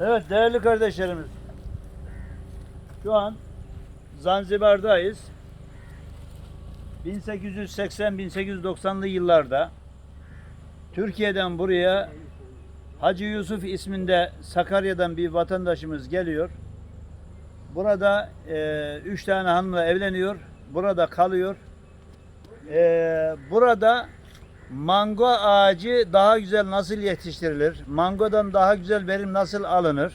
Evet değerli kardeşlerimiz. Şu an Zanzibar'dayız. 1880-1890'lı yıllarda Türkiye'den buraya Hacı Yusuf isminde Sakarya'dan bir vatandaşımız geliyor. Burada e, üç tane hanımla evleniyor. Burada kalıyor. E, burada mango ağacı daha güzel nasıl yetiştirilir? Mangodan daha güzel verim nasıl alınır?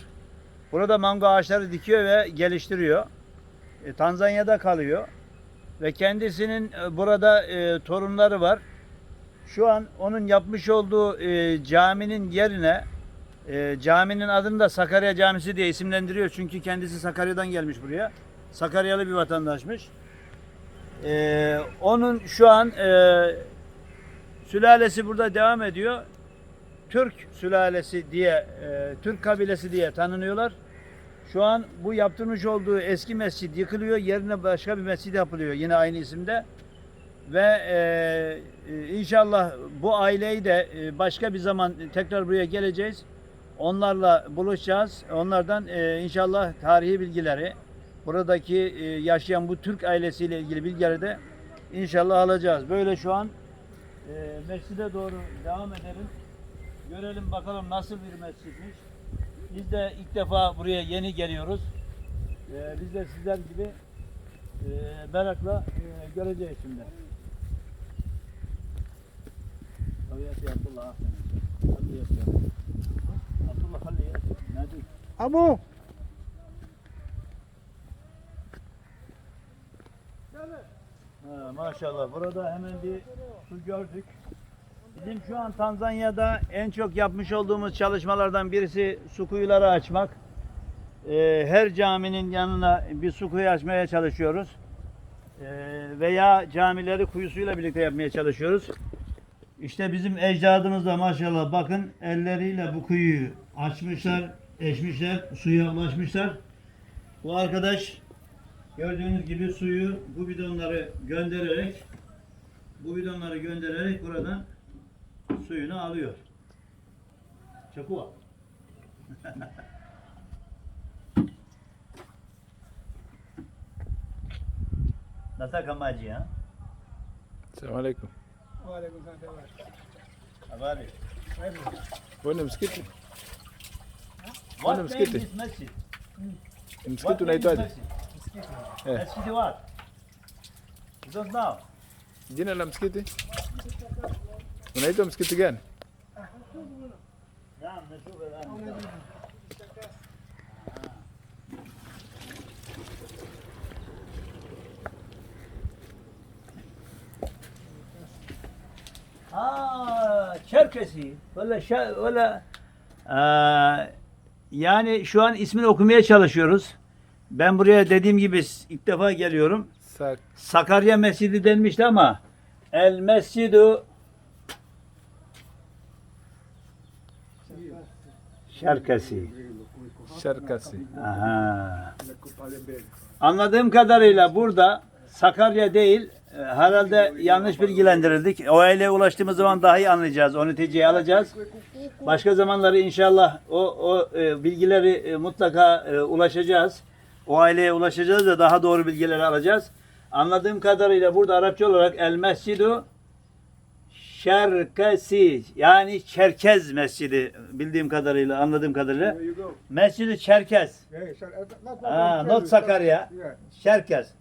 Burada mango ağaçları dikiyor ve geliştiriyor. E, Tanzanya'da kalıyor. Ve kendisinin e, burada e, torunları var. Şu an onun yapmış olduğu e, caminin yerine e, caminin adını da Sakarya Camisi diye isimlendiriyor. Çünkü kendisi Sakarya'dan gelmiş buraya. Sakaryalı bir vatandaşmış. E, onun şu an e, sülalesi burada devam ediyor. Türk sülalesi diye, e, Türk kabilesi diye tanınıyorlar. Şu an bu yaptırmış olduğu eski mescid yıkılıyor. Yerine başka bir mescid yapılıyor yine aynı isimde. Ve e, e, inşallah bu aileyi de e, başka bir zaman tekrar buraya geleceğiz. Onlarla buluşacağız. Onlardan e, inşallah tarihi bilgileri, buradaki e, yaşayan bu Türk ailesiyle ilgili bilgileri de inşallah alacağız. Böyle şu an e, mescide doğru devam edelim. Görelim bakalım nasıl bir mescidmiş. Biz de ilk defa buraya yeni geliyoruz. E, biz de sizler gibi e, merakla e, göreceğiz şimdi. Abu. Maşallah. Burada hemen bir su gördük. Bizim şu an Tanzanya'da en çok yapmış olduğumuz çalışmalardan birisi su kuyuları açmak. Ee, her caminin yanına bir su kuyu açmaya çalışıyoruz. Ee, veya camileri kuyusuyla birlikte yapmaya çalışıyoruz. İşte bizim ecdadımız da maşallah bakın elleriyle bu kuyuyu açmışlar, eşmişler, suya ulaşmışlar. Bu arkadaş Gördüğünüz gibi suyu bu bidonları göndererek bu bidonları göndererek buradan suyunu alıyor. Çakua. Nataka maji ha? Assalamu alaikum. Habari. Bwana msikiti, What Bwana name msikiti. is masjid? msikiti What name is unaitwaje? Eh. Evet. Eskidi var. You don't know. Jina la msikiti? Unaitwa msikiti gani? Ha, ah, Çerkesi valla şa, valla ah, yani şu an ismini okumaya çalışıyoruz. Ben buraya dediğim gibi ilk defa geliyorum. Sak Sakarya Mescidi denmişti ama El Mescidu Şerkesi. Şarkası. Aha. Anladığım kadarıyla burada Sakarya değil, e, herhalde yanlış bilgilendirildik. O aileye ulaştığımız zaman daha iyi anlayacağız. O neticeyi alacağız. Başka zamanları inşallah o, o e, bilgileri e, mutlaka e, ulaşacağız. O aileye ulaşacağız da daha doğru bilgileri alacağız. Anladığım kadarıyla burada Arapça olarak El Mescidu Şerkesi yani Çerkez Mescidi bildiğim kadarıyla anladığım kadarıyla. Mescidi Çerkez. Yeah, Shar- not- Sakarya. Çerkez.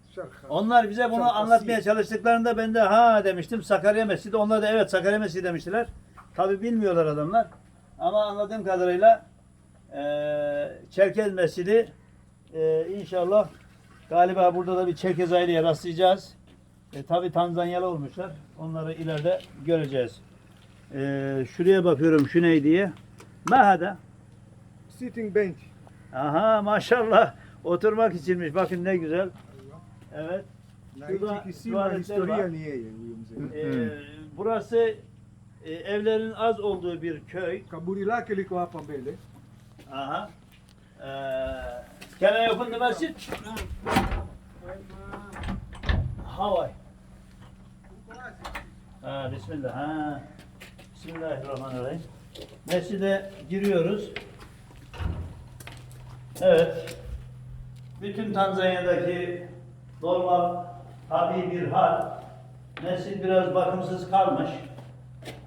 Onlar bize bunu anlatmaya çalıştıklarında ben de ha demiştim Sakarya Mescidi. Onlar da evet Sakarya Mescidi demiştiler. Tabi bilmiyorlar adamlar. Ama anladığım kadarıyla eee Çerkez Mescidi eee, inşallah galiba burada da bir Çerkez aileye rastlayacağız. E, tabi Tanzanyalı olmuşlar. Onları ileride göreceğiz. Eee, şuraya bakıyorum şu ne diye. Mahada. Sitting bench. Aha maşallah. Oturmak içinmiş. Bakın ne güzel. Evet. Şurada tuvaletler var. Ee, burası e, evlerin az olduğu bir köy. Kaburi lake liko hapa mbele. Aha. Ee, can I open the masjid? Havay. Ha, bismillah. Ha. Bismillahirrahmanirrahim. Mescide giriyoruz. Evet. Bütün Tanzanya'daki normal tabii bir hal. Nesil biraz bakımsız kalmış.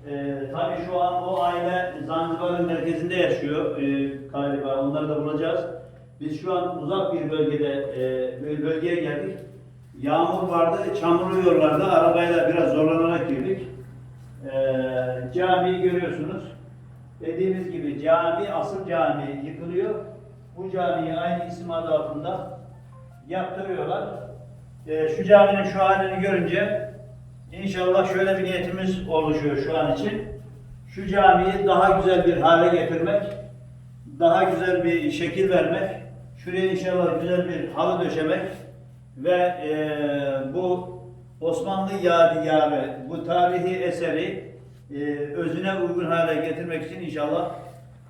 Ee, tabii şu an o aile Zanzibar'ın merkezinde yaşıyor ee, galiba. Onları da bulacağız. Biz şu an uzak bir bölgede, e, bir bölgeye geldik. Yağmur vardı, çamurlu yollarda arabayla biraz zorlanarak girdik. Ee, camiyi görüyorsunuz. Dediğimiz gibi cami, asıl cami yıkılıyor. Bu camiyi aynı isim adı altında yaptırıyorlar. Ee, şu caminin şu halini görünce inşallah şöyle bir niyetimiz oluşuyor şu an için. Şu camiyi daha güzel bir hale getirmek, daha güzel bir şekil vermek, şuraya inşallah güzel bir halı döşemek ve eee, bu Osmanlı yadigarı, bu tarihi eseri eee, özüne uygun hale getirmek için inşallah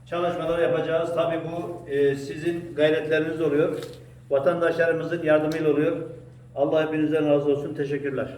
çalışmalar yapacağız. Tabi bu eee, sizin gayretleriniz oluyor. Vatandaşlarımızın yardımıyla oluyor. Allah hepinizden razı olsun. Teşekkürler.